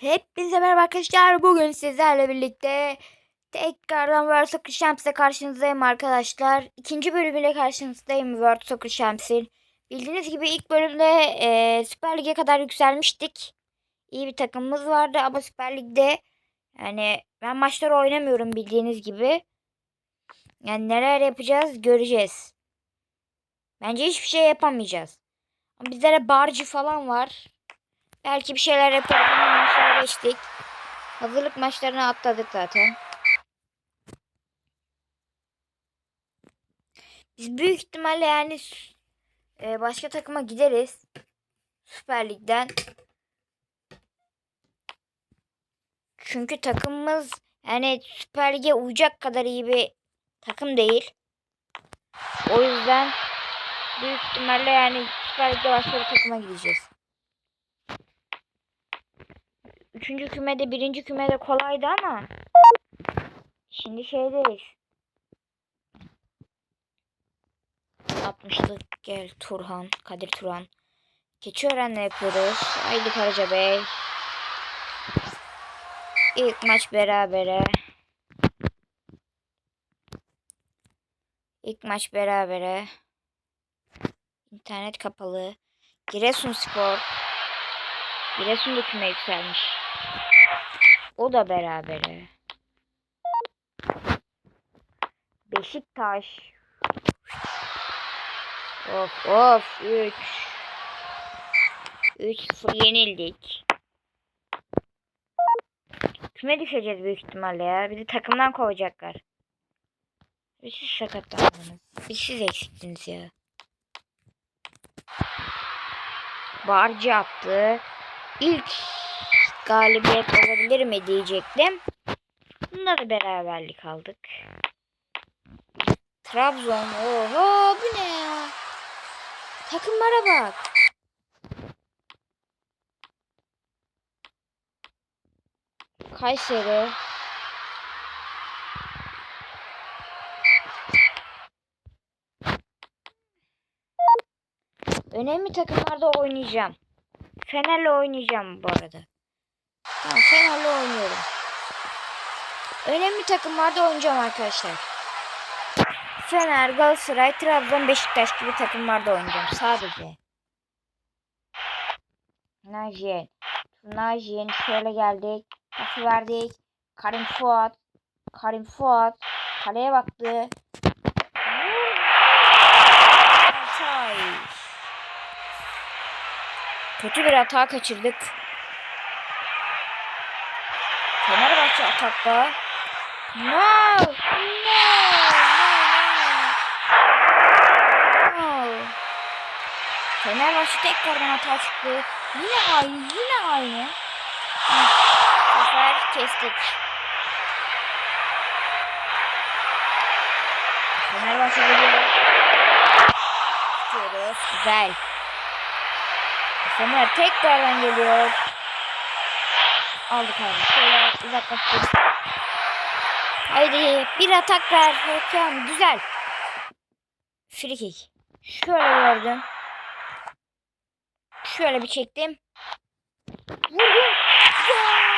Hepinize merhaba arkadaşlar. Bugün sizlerle birlikte tekrardan World Soccer Champs'e karşınızdayım arkadaşlar. İkinci bölümüyle karşınızdayım World Soccer Champs'in. Bildiğiniz gibi ilk bölümde e, Süper Lig'e kadar yükselmiştik. İyi bir takımımız vardı ama Süper Lig'de yani ben maçları oynamıyorum bildiğiniz gibi. Yani neler yapacağız göreceğiz. Bence hiçbir şey yapamayacağız. Ama bizlere barcı falan var. Belki bir şeyler yaparız maçlara geçtik. Hazırlık maçlarını atladık zaten. Biz büyük ihtimalle yani e, başka takıma gideriz. Süper Lig'den. Çünkü takımımız yani Süper Lig'e uyacak kadar iyi bir takım değil. O yüzden büyük ihtimalle yani Süper Lig'de başka bir takıma gideceğiz. Üçüncü kümede birinci kümede kolaydı ama şimdi şeydeyiz. 60'lık gel Turhan, Kadir Turhan. Keçiören'le yapıyoruz. Haydi Karaca Bey. İlk maç berabere. İlk maç berabere. İnternet kapalı. Giresunspor. Giresun da küme yükselmiş. O da berabere. Beşiktaş. Of of 3. 3-0 yenildik. Küme düşeceğiz büyük ihtimalle ya. Bizi takımdan kovacaklar. Biz siz sakatlandınız. Biz siz eksiktiniz ya. Barcı attı. İlk galibiyet olabilir mi diyecektim. Bunda da beraberlik aldık. Trabzon. Oho bu ne ya? Takımlara bak. Kayseri. Önemli takımlarda oynayacağım. Fener'le oynayacağım bu arada. Tamam Fener'le oynuyorum. Önemli takımlarda oynayacağım arkadaşlar. Fener, Galatasaray, Trabzon, Beşiktaş gibi takımlarda oynayacağım sadece. Najiyen. Najiyen şöyle geldik. Pası verdik. Karim Fuat. Karim Fuat. Kaleye baktı. Kötü bir hata kaçırdık. Atakta. No! No! No! No! Fenerbahçe tekrardan hata çıktı. Yine aynı, yine aynı. Bu sefer kestik. Fenerbahçe geliyor. Tutuyoruz. Güzel. Fener tekrardan geliyor. Aldık abi. Şöyle uzaklaştık. Haydi bir atak ver. Hakem güzel. Free kick. Şöyle gördüm. Şöyle bir çektim. Vurdum. Gol!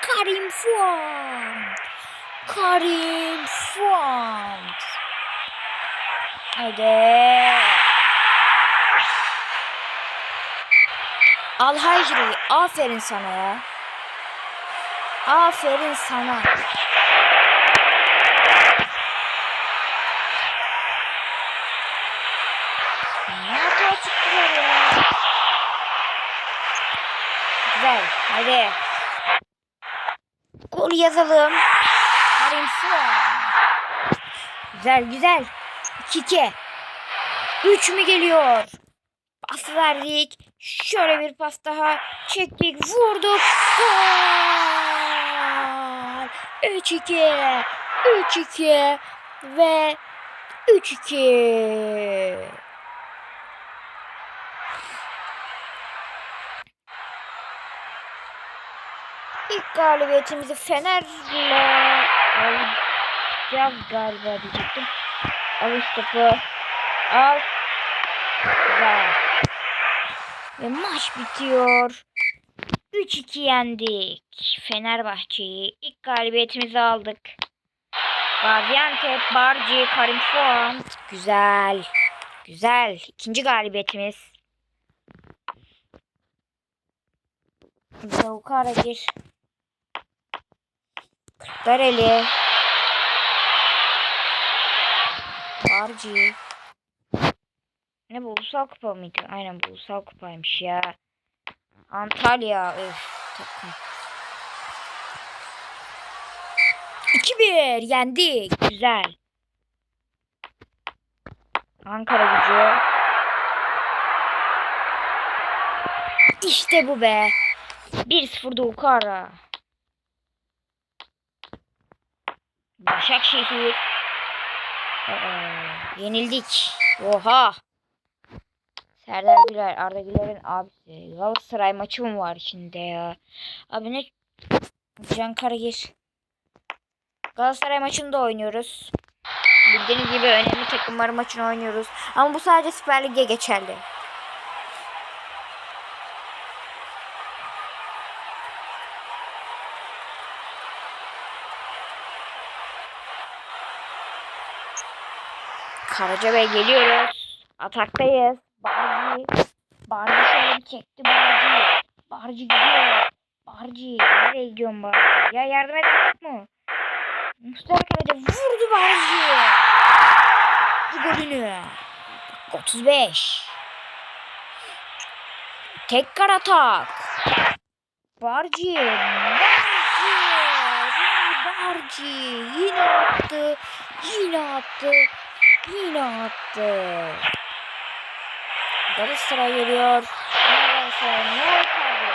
Karim Fuat. Karim Fuat. Haydi. Al Hacri. Aferin sana ya. Aferin sana. Güzel. Hadi. Gol yazalım. Karim Fuat. Güzel güzel. 2-2. 3 mü geliyor? Pas verdik. Şöyle bir pas daha çektik. Vurduk. Gol. 3-2. 3-2 ve 3-2. İlk galibiyetimizi Fener'le alacağız galiba diyecektim. Alış topu. Al. Güzel. Ve maç bitiyor. 3-2 yendik. Fenerbahçe'yi. İlk galibiyetimizi aldık. Gaziantep, Barci, Karim Fuan. Güzel. Güzel. İkinci galibiyetimiz. Zavukara gir. Kırklareli. Barci. Ne bu ulusal kupa mıydı? Aynen bu ulusal kupaymış ya. Antalya. Öf takım. 2-1 yendik. Güzel. Ankara gücü. İşte bu be. 1-0 Doğukara. Başakşehir. Aa, yenildik. Oha. Serdar Güler, Arda Güler'in abisi. Galatasaray maçı mı var içinde ya? Abi ne? Can Karagir. Galatasaray maçında oynuyoruz. Bildiğiniz gibi önemli takımlar maçını oynuyoruz. Ama bu sadece Süper Lig'e geçerli. Karaca Bey geliyoruz. Ataktayız. Barci. Barci şöyle çekti Barci. Barci gidiyor. Barci. Nereye gidiyorsun Barci? Ya yardım edecek mi? Mustafa Karaca vurdu Barci. Bu golünü. 35. Tekrar atak. Barci. Barci. Barci. Yine attı. Yine attı. Yine attı. Galatasaray geliyor. Galatasaray ne yapıyor?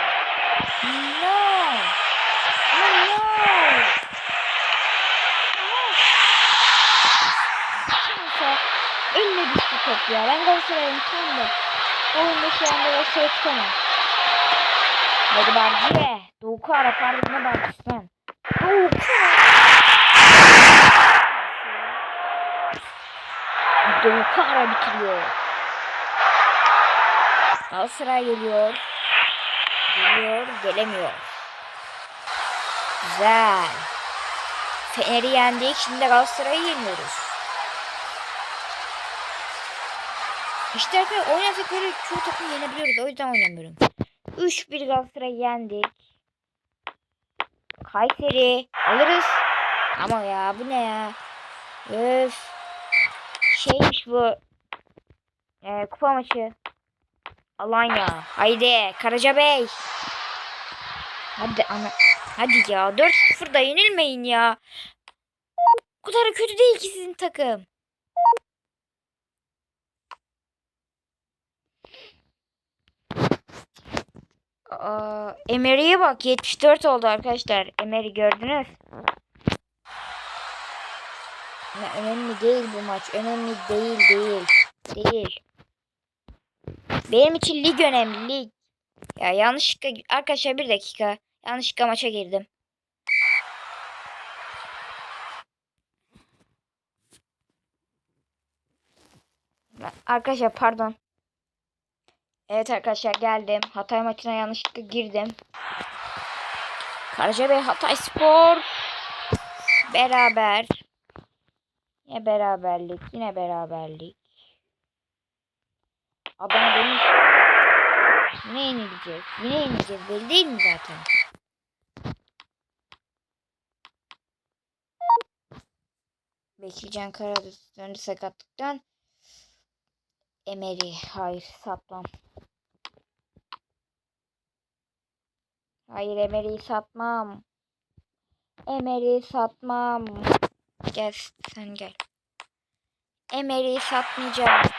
No. No. Şansa elle düştü top ya. Ben Galatasaray'ın da oyunda şu anda Galatasaray'ı tutamam. Hadi Barci'ye. Doğuku ara pardon ne Barci'si lan. Doğuku Doğuku ara bitiriyor. Galatasaray geliyor. Geliyor, gelemiyor. Güzel. Fener'i yendik. Şimdi de Galatasaray'ı yeniyoruz. İşte arkadaşlar oynasak böyle çoğu takım yenebiliyoruz. O yüzden oynamıyorum. 3-1 Galatasaray'ı yendik. Kayseri alırız. Ama ya bu ne ya? Öf. Şeymiş bu. Ee, kupa maçı. Alanya. Haydi Karaca Bey. Hadi ana. Hadi ya 4-0'da yenilmeyin ya. O kadar kötü değil ki sizin takım. Aa, Emery'e bak 74 oldu arkadaşlar. Emery gördünüz. Ne, önemli değil bu maç. Önemli değil değil. Değil. Benim için lig önemli lig. Ya yanlışlıkla arkadaşlar bir dakika. Yanlışlıkla maça girdim. Arkadaşlar pardon. Evet arkadaşlar geldim. Hatay maçına yanlışlıkla girdim. Karacabey Hatay Spor. Beraber. Yine beraberlik. Yine beraberlik. Adana Demir. Yine yenileceğiz. Yine yenileceğiz. Belli değil mi zaten? Bekircan Karadut döndü sakatlıktan. Emery. Hayır satmam. Hayır Emery'i satmam. Emery'i satmam. Gel sen gel. Emery'i satmayacağım.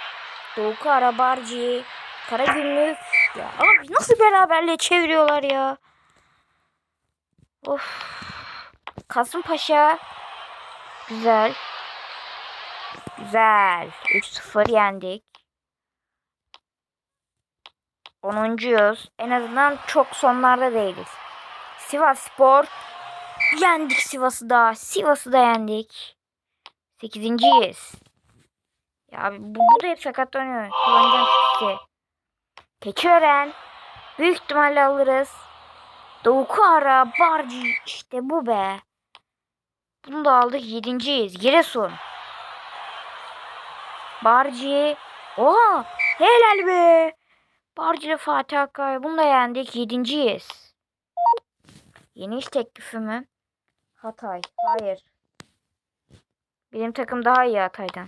Doğu Karabarcı. Karagümrük. Ya abi nasıl beraberliğe çeviriyorlar ya. Of. Kasımpaşa. Güzel. Güzel. 3-0 yendik. 10.yüz. En azından çok sonlarda değiliz. Sivas Spor. Yendik Sivas'ı da. Sivas'ı da yendik. 8.yiz. Ya abi bu, bu da hep sakatlanıyor. Kullanacağım fikri. Keçiören. Büyük ihtimalle alırız. Doğuku ara Barci işte bu be. Bunu da aldık yedinciyiz. Giresun. Barci. Oha helal be. Barci ile Fatih Akkaya. Bunu da yendik yedinciyiz. Yeni iş teklifi mi? Hatay. Hayır. Benim takım daha iyi Hatay'dan.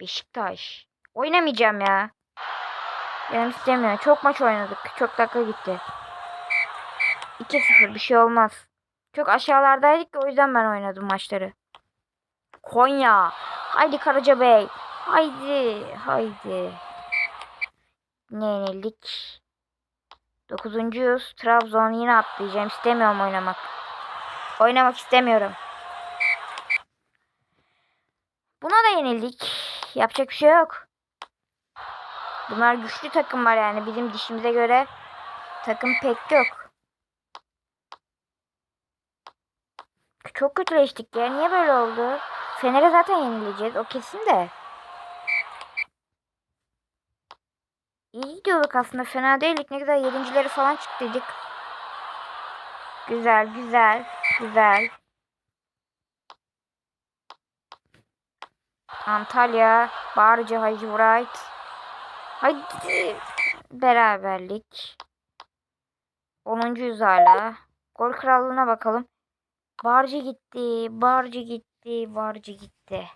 Beşiktaş. Oynamayacağım ya. Canım istemiyor. Çok maç oynadık. Çok dakika gitti. 2-0 bir şey olmaz. Çok aşağılardaydık o yüzden ben oynadım maçları. Konya. Haydi Karacabey. Haydi. Haydi. Ne yenildik? Dokuzuncuyuz. Trabzon yine atlayacağım. İstemiyorum oynamak. Oynamak istemiyorum. Buna da yenildik. Yapacak bir şey yok. Bunlar güçlü takımlar yani. Bizim dişimize göre takım pek yok. Çok kötüleştik ya. Niye böyle oldu? Fener'e zaten yenileceğiz. O kesin de. İyi gidiyorduk aslında. Fena değildik. Ne güzel yedincileri falan çıktıydık. Güzel, güzel, güzel. Antalya, Bağrıcı, Hacı Wright. Hadi. Beraberlik. 10. yüz hala. Gol krallığına bakalım. Barcı gitti. Barcı gitti. Barcı gitti.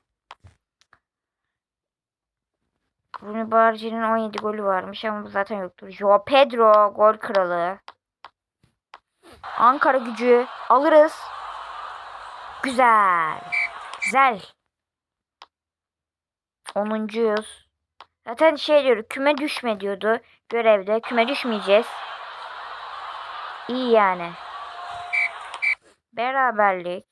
Bruno Barcı'nın 17 golü varmış ama bu zaten yoktur. Joao Pedro gol kralı. Ankara gücü alırız. Güzel. Güzel. 10. yüz. Zaten şey diyor küme düşme diyordu görevde. Küme düşmeyeceğiz. İyi yani. Beraberlik.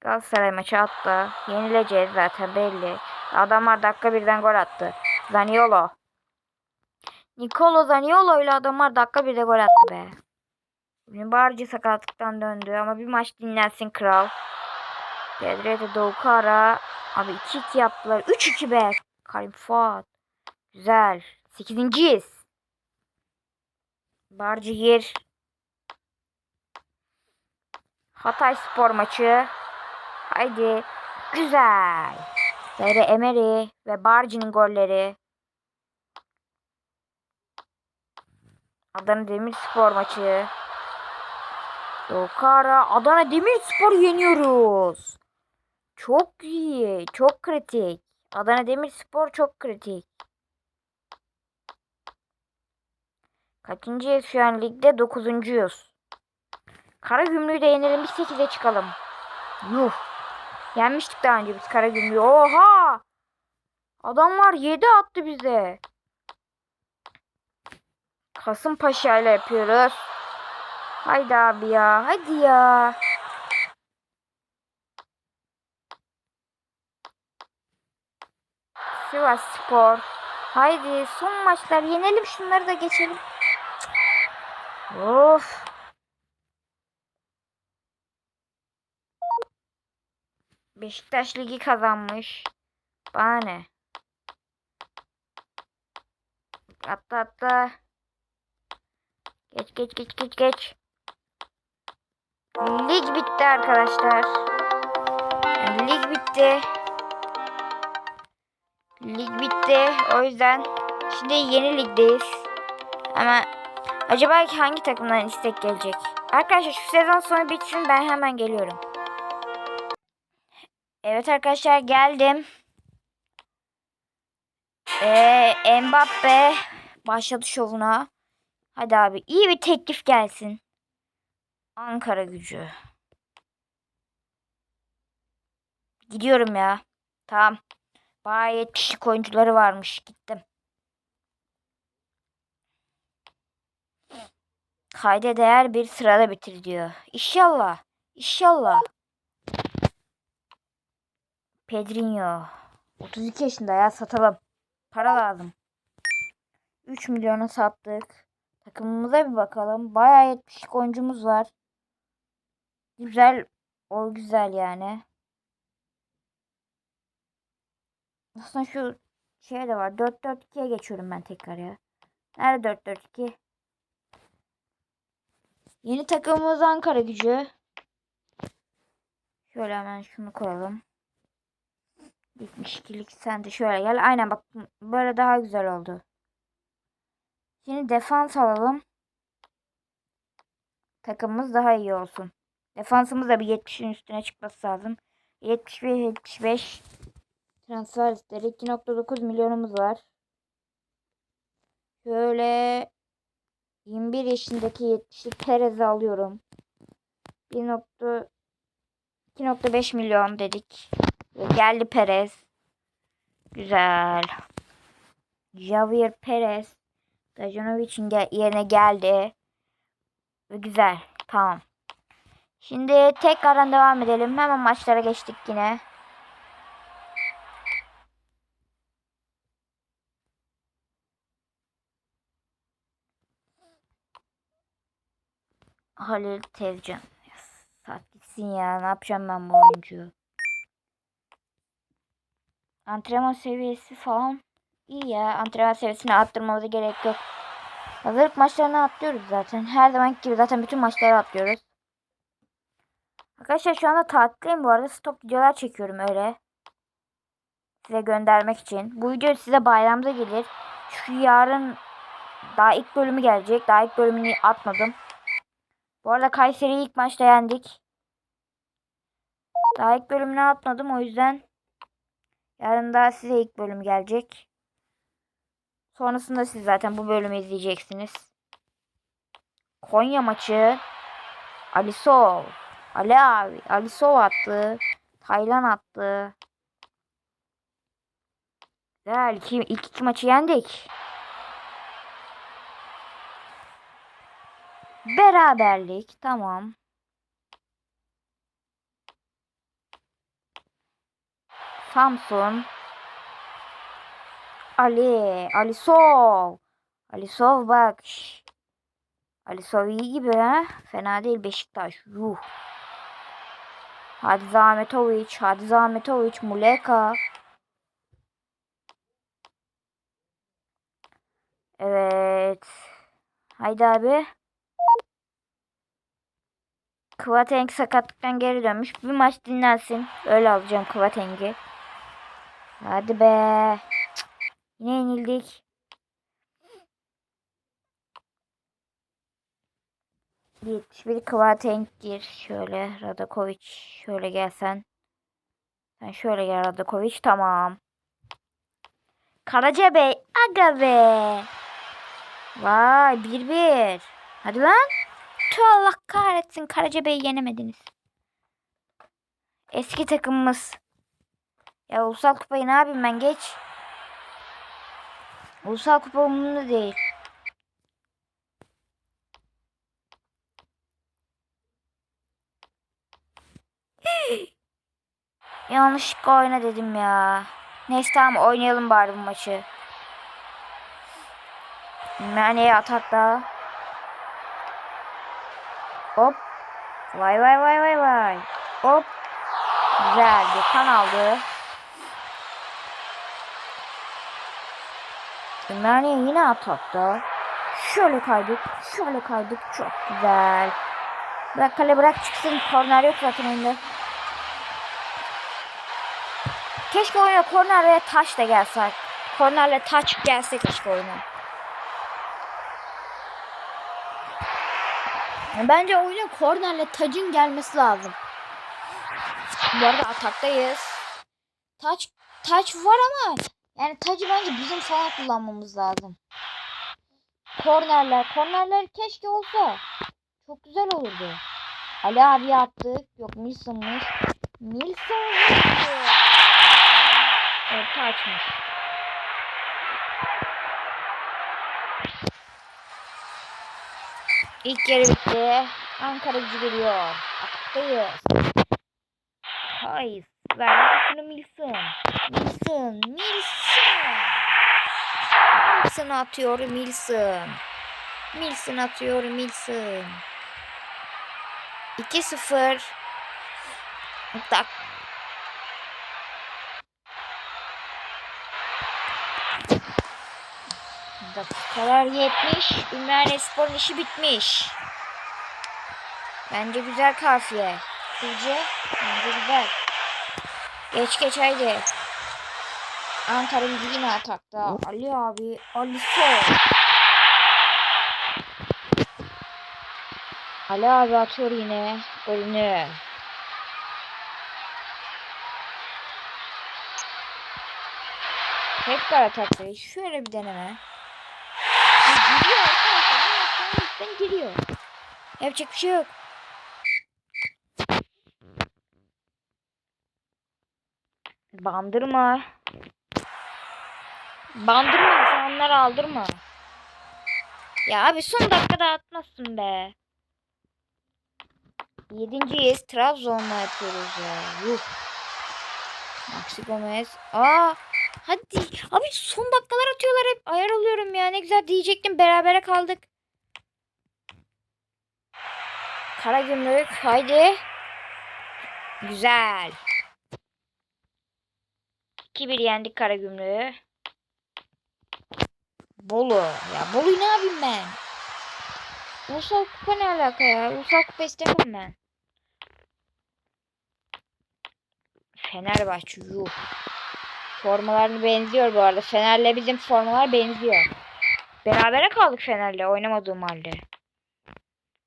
Galatasaray maçı attı. Yenileceğiz zaten belli. Adamlar dakika birden gol attı. Zaniolo. Nicolo Zaniolo ile adamlar dakika birde gol attı be. Barcı sakatlıktan döndü ama bir maç dinlensin kral. Pedrete Doğukara. Abi 2-2 yaptılar. 3-2 be. Karim Fuat. Güzel. 8.yiz. Barcı gir. Hatay spor maçı. Haydi. Güzel. Zahre Emery ve Barcı'nın golleri. Adana Demirspor maçı. Dokara Adana Demirspor yeniyoruz. Çok iyi. Çok kritik. Adana Demirspor çok kritik. Kaçıncıyız şu an ligde? Dokuzuncuyuz. Kara Gümrüğü de yenelim. Bir 8'e çıkalım. Yuh. Yenmiştik daha önce biz Kara Gümrüğü. Oha! Adamlar 7 attı bize. Kasımpaşa ile yapıyoruz. Haydi abi ya. Hadi ya. Sivas Spor. Haydi son maçlar yenelim şunları da geçelim. Of. Beşiktaş ligi kazanmış. Bana ne? Atla atla. Geç geç geç geç geç. Lig bitti arkadaşlar. Lig bitti. Lig bitti. O yüzden şimdi yeni ligdeyiz. Ama acaba hangi takımdan istek gelecek? Arkadaşlar şu sezon sonu bitsin ben hemen geliyorum. Evet arkadaşlar geldim. Ee, Mbappe başladı şovuna. Hadi abi iyi bir teklif gelsin. Ankara gücü. Gidiyorum ya. Tamam. Bayağı 70'lik oyuncuları varmış. Gittim. Kayda değer bir sırada bitir diyor. İnşallah. İnşallah. Pedrinho. 32 yaşında ya satalım. Para lazım. 3 milyona sattık. Takımımıza bir bakalım. Bayağı 70'lik oyuncumuz var. Güzel. O güzel yani. Aslında şu şey de var. 4-4-2'ye geçiyorum ben tekrar ya. Nerede 4-4-2? Yeni takımımız Ankara gücü. Şöyle hemen şunu koyalım. 72'lik sen de şöyle gel. Aynen bak böyle daha güzel oldu. Şimdi defans alalım. Takımımız daha iyi olsun. Defansımız da bir 70'in üstüne çıkması lazım. 71 75 transfer istedik. 2.9 milyonumuz var. Şöyle 21 yaşındaki 70'lik Perez'i alıyorum. 2.5 milyon dedik. Ve geldi Perez. Güzel. Javier Perez. Dajanovic'in yerine geldi. Ve güzel. Tamam. Şimdi tekrardan devam edelim. Hemen maçlara geçtik yine. Halil Tevcan. Saat gitsin ya. Ne yapacağım ben bu oyuncuyu? Antrenman seviyesi falan iyi ya. Antrenman seviyesini arttırmamıza gerek yok. Hazırlık maçlarını atlıyoruz zaten. Her zaman gibi zaten bütün maçları atlıyoruz. Arkadaşlar şu anda tatildeyim bu arada. Stop videolar çekiyorum öyle. Size göndermek için. Bu video size bayramda gelir. Şu yarın daha ilk bölümü gelecek. Daha ilk bölümünü atmadım. Bu arada Kayseri'yi ilk maçta yendik. Daha ilk bölümünü atmadım o yüzden yarın daha size ilk bölüm gelecek. Sonrasında siz zaten bu bölümü izleyeceksiniz. Konya maçı. Alisov. Ali abi. Alisov attı. Taylan attı. Güzel. İki, ilk iki maçı yendik. Beraberlik. Tamam. Samsun. Ali. Alisov. Alisov bak. Şş. Alisov iyi gibi ha. Fena değil Beşiktaş. Yuh. Hadi Zahmetovic. Hadi Zahmetovic. Muleka. Evet. Haydi abi. Kıvateng sakatlıktan geri dönmüş. Bir maç dinlensin. Öyle alacağım Kıvateng'i. Hadi be. Cık. Yine yenildik. Yetmiş bir Kıvateng gir. Şöyle Radakovic. Şöyle gelsen. Sen şöyle gel Radakovic. Tamam. Karaca Bey. Aga be. Vay 1-1. Hadi lan. Tüh Allah kahretsin. Karaca Bey'i yenemediniz. Eski takımımız. Ya ulusal kupayı ne yapayım ben geç. Ulusal kupa umurumda değil. Yanlışlıkla oyna dedim ya. Neyse tamam oynayalım bari bu maçı. Mane atakta. Hop. Vay vay vay vay vay. Hop. Güzel. Gökhan aldı. Mane yine atakta. Şöyle kaydık. Şöyle kaydık. Çok güzel. Bırak kale bırak çıksın. Korner yok zaten önünde. Keşke oyuna korner ve taş da gelsek. Kornerle taç gelse keşke oyuna. Bence oyuna kornerle tacın gelmesi lazım. Bu arada ataktayız. Taç taç var ama yani tacı bence bizim falan kullanmamız lazım. Kornerler, kornerler keşke olsa. Çok güzel olurdu. Ali abi attık. Yok Milson'mış. Milson Orta açmış. İlk yarı bitti. Ankara gücü geliyor. Ataktayız. Hayır. Ver şunu Milson. Milson. Milson. Milson atıyor Milson. Milson atıyor Milson. 2-0. Tak. Dakikalar 70. Ümraniye Spor'un işi bitmiş. Bence güzel kafiye. Sizce? Bence güzel. Geç geç haydi. Ankara gücü yine atakta. Ali abi. Ali Sol. Ali abi atıyor yine golünü. Tekrar atakta. Şöyle bir deneme. Ya Giriyor Ben giriyor. Yapacak bir şey yok. Bandırma. Bandırma insanları aldırma. Ya abi son dakikada atmasın be. Yedinciyiz. Trabzon'la yapıyoruz ya. Yuh. Maxi Gomez. Aa. Hadi. Abi son dakikalar atıyorlar hep. Ayar oluyorum ya. Ne güzel diyecektim. Berabere kaldık. Karagümrük. Haydi. Güzel. 2-1 yendik Karagümrük'ü. Bolu. Ya Bolu'yu ne yapayım ben? Ulusal kupa ne alaka ya? Ulusal kupa istemem ben. Fenerbahçe yuh. Formalarını benziyor bu arada. Fener'le bizim formalar benziyor. Berabere kaldık Fener'le oynamadığım halde.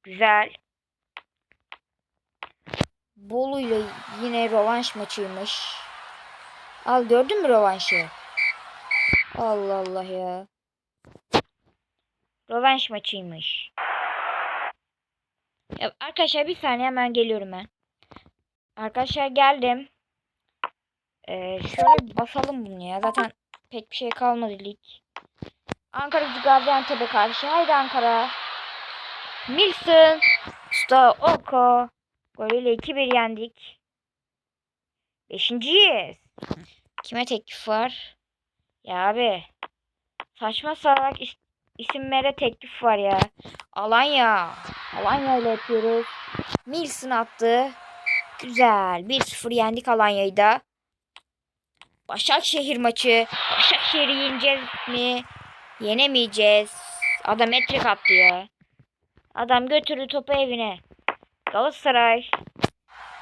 Güzel. Bolu'yla yine rövanş maçıymış. Al gördün mü rövanşı? Allah Allah ya. Rövanş maçıymış. Ya arkadaşlar bir saniye hemen geliyorum ben. Arkadaşlar geldim. Ee, şöyle basalım bunu ya. Zaten pek bir şey kalmadı lig. Ankara Gaziantep'e karşı. Haydi Ankara. Milson. Usta Oko. Golüyle 2-1 yendik. Beşinciyiz. Kime teklif var? Ya abi. Saçma salak is isimlere teklif var ya. Alanya. Alanya ile yapıyoruz. Milson attı. Güzel. 1-0 yendik Alanya'yı da. Başakşehir maçı. Başakşehir'i yeneceğiz mi? Yenemeyeceğiz. Adam metrik attı ya. Adam götürdü topu evine. Galatasaray.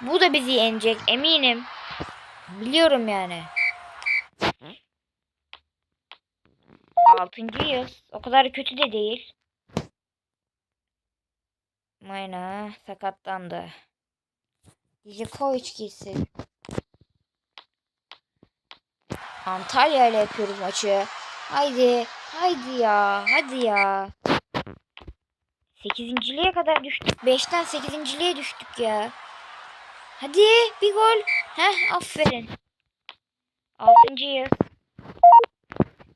Bu da bizi yenecek eminim. Biliyorum yani. Altıncıyız. O kadar kötü de değil. Mayna sakatlandı. Djokovic gitsin. Antalya ile yapıyoruz maçı. Haydi. Haydi ya. Hadi ya. Sekizinciliğe kadar düştük. Beşten sekizinciliğe düştük ya. Hadi bir gol. Heh aferin. Altıncıyız.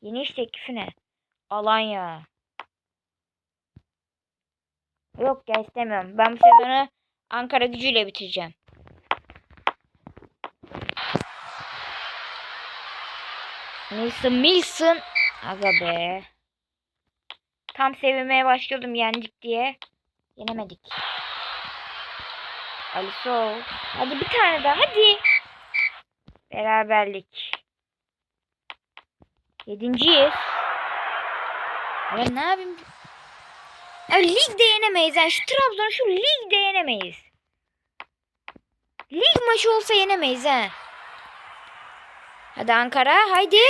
Yeni iş teklifi ne? Alanya. Yok ya istemiyorum. Ben bu sezonu Ankara gücüyle bitireceğim. Milson Milson. Aga be. Tam sevinmeye başlıyordum yendik diye. Yenemedik. Ali Sol. Hadi bir tane daha hadi. Beraberlik. Yedinciyiz. Ya ne yapayım? Ya ligde yenemeyiz. Yani şu Trabzon'u şu ligde yenemeyiz. Lig maçı olsa yenemeyiz ha. Hadi Ankara haydi.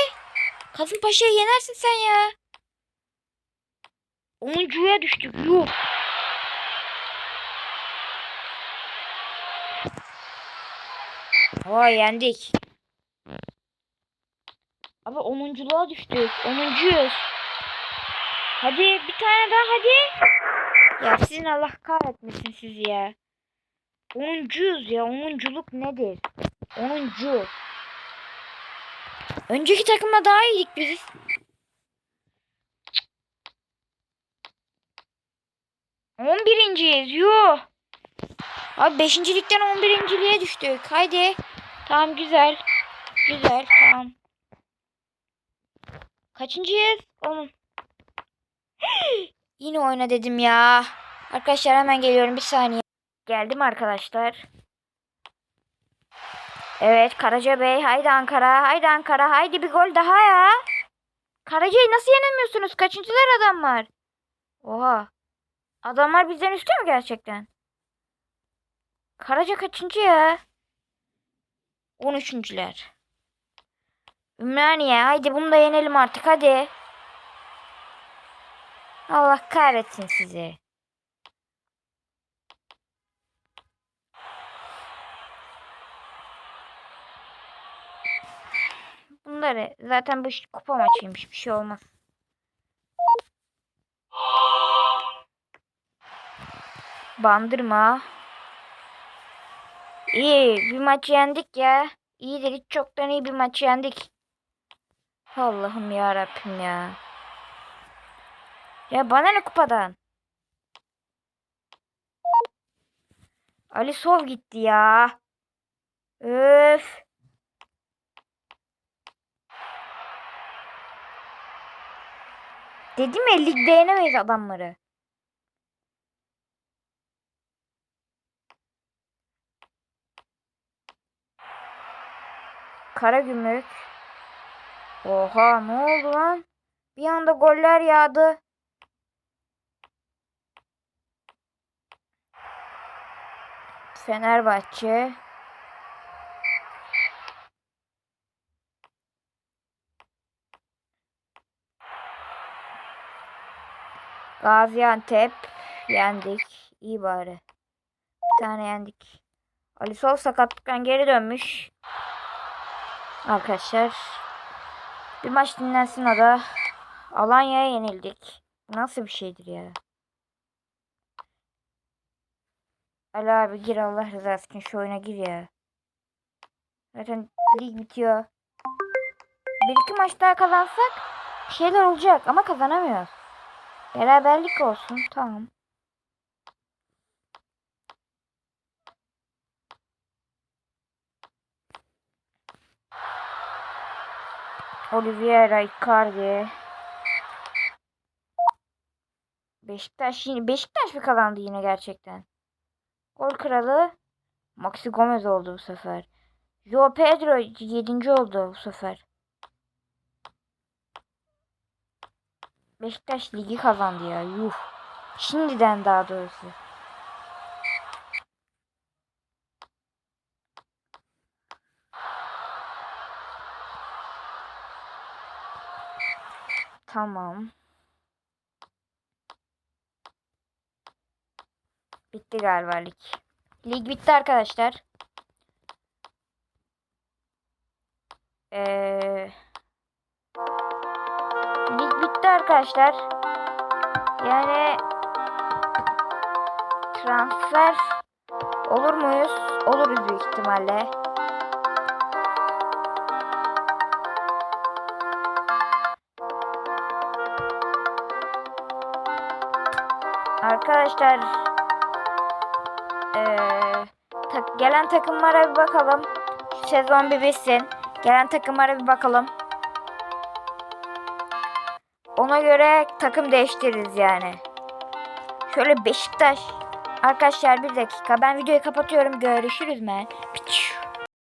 Kasımpaşa'yı yenersin sen ya. Onuncuya düştük. Yuh. Vay yendik. Abi onunculuğa düştük. Onuncuyuz. Hadi bir tane daha hadi. Ya sizin Allah kahretmesin sizi ya. Onuncuyuz ya. Onunculuk nedir? Onuncu. Önceki takımla daha iyiydik biz. On birinciyiz. Yuh. Abi beşincilikten on birinciliğe düştük. Haydi. Tamam güzel. Güzel tamam. Kaçıncıyız? Oğlum. Yine oyna dedim ya. Arkadaşlar hemen geliyorum bir saniye. Geldim arkadaşlar. Evet Karaca Bey. Haydi Ankara. Haydi Ankara. Haydi bir gol daha ya. Karaca'yı nasıl yenemiyorsunuz? Kaçıncılar adamlar? Oha. Adamlar bizden üstte mi gerçekten? Karaca kaçıncı ya? 13'üncüler. Ümraniye haydi bunu da yenelim artık hadi. Allah kahretsin sizi. Bunları zaten bu kupa maçıymış bir şey olmaz. Bandırma. İyi bir maç yendik ya. İyi dedik çoktan iyi bir maç yendik. Allah'ım ya Rabbim ya. Ya bana ne kupadan? Ali Sov gitti ya. Öf. Dedim ya ligde yenemeyiz adamları. Karagümrük. Oha ne oldu lan? Bir anda goller yağdı. Fenerbahçe. Gaziantep yendik. İyi bari. Bir tane yendik. Ali Sol sakatlıktan geri dönmüş. Arkadaşlar. Bir maç dinlensin o da. Alanya'ya yenildik. Nasıl bir şeydir ya? Ali abi gir Allah rızası için şu oyuna gir ya. Zaten lig bitiyor. Bir iki maç daha kazansak bir şeyler olacak ama kazanamıyoruz. Beraberlik olsun tamam. Oliveira, Icardi. Beşiktaş yine Beşiktaş mı kazandı yine gerçekten? Gol kralı Maxi Gomez oldu bu sefer. Joao Pedro 7. oldu bu sefer. Beşiktaş ligi kazandı ya. Yuh. Şimdiden daha doğrusu. Tamam. Bitti galiba lig. Lig bitti arkadaşlar. Ee, lig bitti arkadaşlar. Yani transfer olur muyuz? Oluruz büyük ihtimalle. Arkadaşlar eee, tak- gelen takımlara bir bakalım. Sezon bir bitsin. Gelen takımlara bir bakalım. Ona göre takım değiştiririz yani. Şöyle Beşiktaş. Arkadaşlar bir dakika. Ben videoyu kapatıyorum. Görüşürüz men. Piçu.